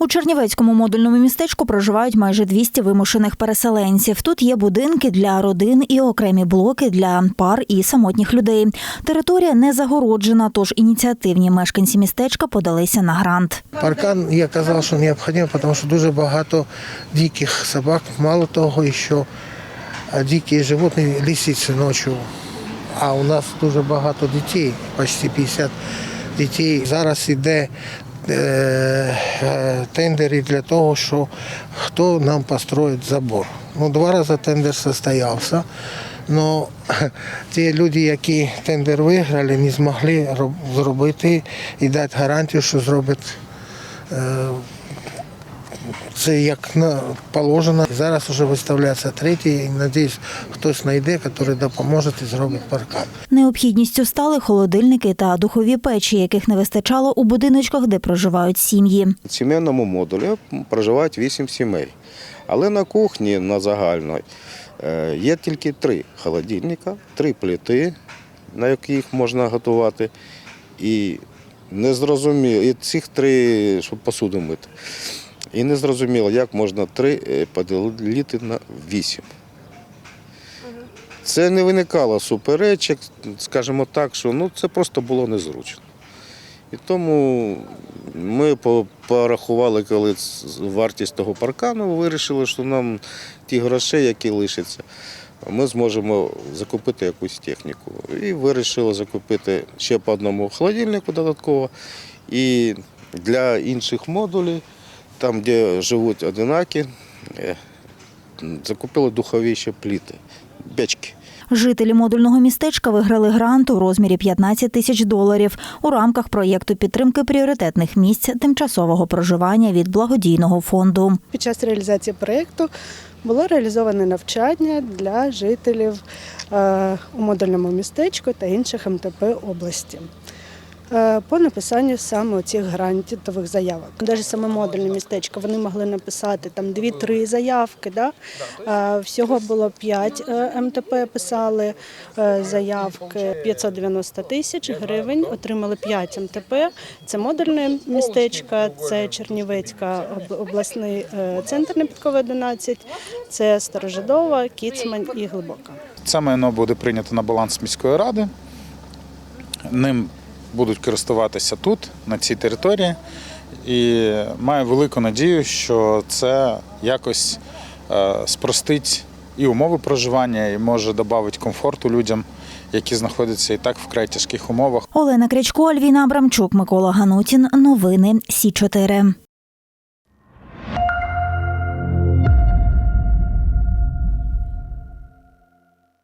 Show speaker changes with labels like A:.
A: У Чернівецькому модульному містечку проживають майже 200 вимушених переселенців. Тут є будинки для родин і окремі блоки для пар і самотніх людей. Територія не загороджена, тож ініціативні мешканці містечка подалися на грант.
B: Паркан я казав, що необхідно, тому що дуже багато диких собак. Мало того, що дикі животні лисиці ночі. А у нас дуже багато дітей, почти 50 дітей. Зараз іде е, тендери для того, що хто нам построїть забор. Ну, два рази тендер состоявся. Но ті люди, які тендер виграли, не змогли зробити і дати гарантію, що зроблять е, це як на- положено. Зараз вже виставляється третій, і надіюсь, хтось знайде, який допоможе і зробить паркан.
A: Необхідністю стали холодильники та духові печі, яких не вистачало у будиночках, де проживають сім'ї.
C: В сімейному модулі проживають вісім сімей. Але на кухні на загальної е, є тільки три холодильника, три плити, на яких можна готувати. І не зрозуміло, і цих три, щоб посуду мити. І не зрозуміло, як можна три е, поділити на вісім. Це не виникало суперечок, скажімо так, що ну, це просто було незручно. І тому ми порахували, коли вартість того паркану, вирішили, що нам ті гроші, які лишаться, ми зможемо закупити якусь техніку. І вирішили закупити ще по одному холодильнику додатково. І для інших модулів, там, де живуть одинакі, е, закупили духові ще пліти, печки.
A: Жителі модульного містечка виграли грант у розмірі 15 тисяч доларів у рамках проєкту підтримки пріоритетних місць тимчасового проживання від благодійного фонду.
D: Під час реалізації проєкту було реалізоване навчання для жителів е, у модульному містечку та інших МТП області. Е, По написанню саме цих грантових заявок. Навіть саме модульне містечко вони могли написати там 2-3 заявки. Да? Е, Всього було 5 МТП писали е, заявки 590 тисяч гривень. Отримали 5 МТП. Це модульне містечко, це Чернівецька об- обласний е, центр Непідковий 11, це Старожидова, Кіцмань і Глибока.
E: Це майно буде прийнято на баланс міської ради. Ним будуть користуватися тут, на цій території. І маю велику надію, що це якось е, спростить і умови проживання, і може додати комфорту людям, які знаходяться і так в край тяжких умовах.
A: Олена Крячко, Альвіна Абрамчук, Микола Ганутін. Новини Сі 4